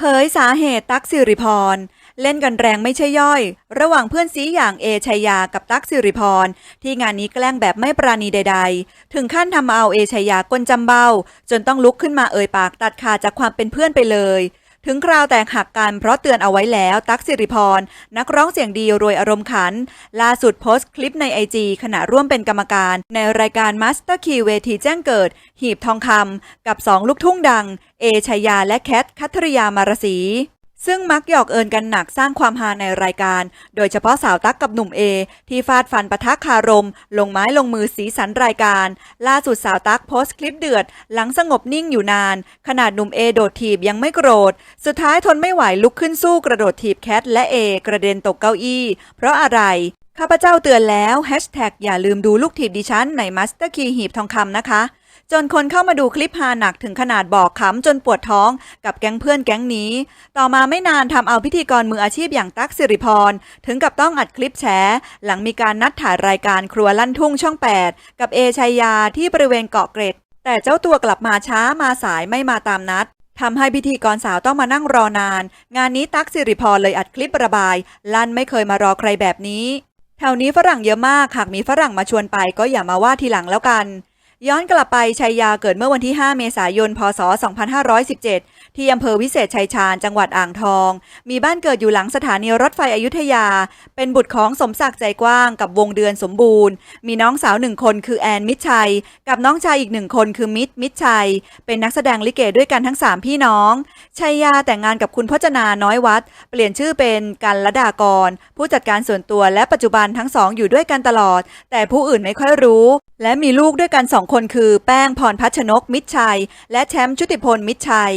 เผยสาเหตุตั๊กสิริพร เล่นกันแรงไม่ใช่ย่อย ระหว่างเพื่อนซีอย่างเอชยากับตั๊กสิริพร ที่งานนี้แกล้งแบบไม่ปราณีใด ๆ ถึงขั้นทำเอาเอชยาก้นจำเบ้า จนต้องลุกขึ้นมาเอ่ยปากตัดขาดจากความเป็นเพื่อนไปเลยถึงคราวแตกหักกันเพราะเตือนเอาไว้แล้วตั๊กสิริพร นักร้องเสียงดีรวยอารมณ์ขัน ล่าสุดโพสต์คลิปในไอจีขณะร่วมเป็นกรรมการ ในรายการ Master Key เวทีแจ้งเกิด หีบทองคำกับสองลูกทุ่งดัง เอชัยยาและแคทคัทริยามารสี ซึ่งมักหยอกเอินกันหนักสร้างความฮาในรายการ โดยเฉพาะสาวตั๊กกับหนุ่มเอ ที่ฟาดฟันปะทะคารม ลงไม้ลงมือสีสันรายการ ล่าสุดสาวตั๊กโพสต์คลิปเดือด หลังสงบนิ่งอยู่นาน ขนาดหนุ่มเอโดดถีบยังไม่โกรธ สุดท้ายทนไม่ไหวลุกขึ้นสู้กระโดดถีบแคทและเอกระเด็นตกเก้าอี้ เพราะอะไรข้าพเจ้าเตือนแล้วแฮชแท็กอย่าลืมดูลูกถีบดิฉันในมัสเตอร์คีหีบทองคำนะคะ จนคนเข้ามาดูคลิปฮาหนักถึงขนาดบอกขำจนปวดท้องกับแก๊งเพื่อนแก๊งนี้ ต่อมาไม่นานทำเอาพิธีกรมืออาชีพอย่างตั๊กสิริพร ถึงกับต้องอัดคลิปแฉ หลังมีการนัดถ่ายรายการครัวลั่นทุ่งช่อง 8 กับเอชัยยาที่บริเวณเกาะเกร็ด แต่เจ้าตัวกลับมาช้ามาสายไม่มาตามนัดทำให้พิธีกรสาวต้องมานั่งรอนาน งานนี้ตั๊กสิริพรเลยอัดคลิประบาย ลั่นไม่เคยมารอใครแบบนี้แถวนี้ฝรั่งเยอะมาก หากมีฝรั่งมาชวนไปก็อย่ามาว่าทีหลังแล้วกัน ย้อนกลับไปชัยยาเกิดเมื่อวันที่ 5 เมษายน พศ 2517 ที่อำเภอวิเศษชัยชาญ จังหวัดอ่างทอง มีบ้านเกิดอยู่หลังสถานีรถไฟอยุธยา เป็นบุตรของสมศักดิ์ใจกว้างกับวงเดือนสมบูรณ์ มีน้องสาวหนึ่งคนคือแอนมิตรชัย กับน้องชายอีกหนึ่งคนคือมิตรมิตรชัย เป็นนักแสดงลิเกด้วยกันทั้ง 3 พี่น้อง ชัยยาแต่งงานกับคุณพจนาน้อยวัด เปลี่ยนชื่อเป็นกันละดากร ผู้จัดการส่วนตัวและปัจจุบันทั้งสองอยู่ด้วยกันตลอด แต่ผู้อื่นไม่ค่อยรู้ และมีลูกด้วยกันสองคนคือแป้งพรพัชนกมิตรชัย และแชมป์ชุติพลมิตรชัย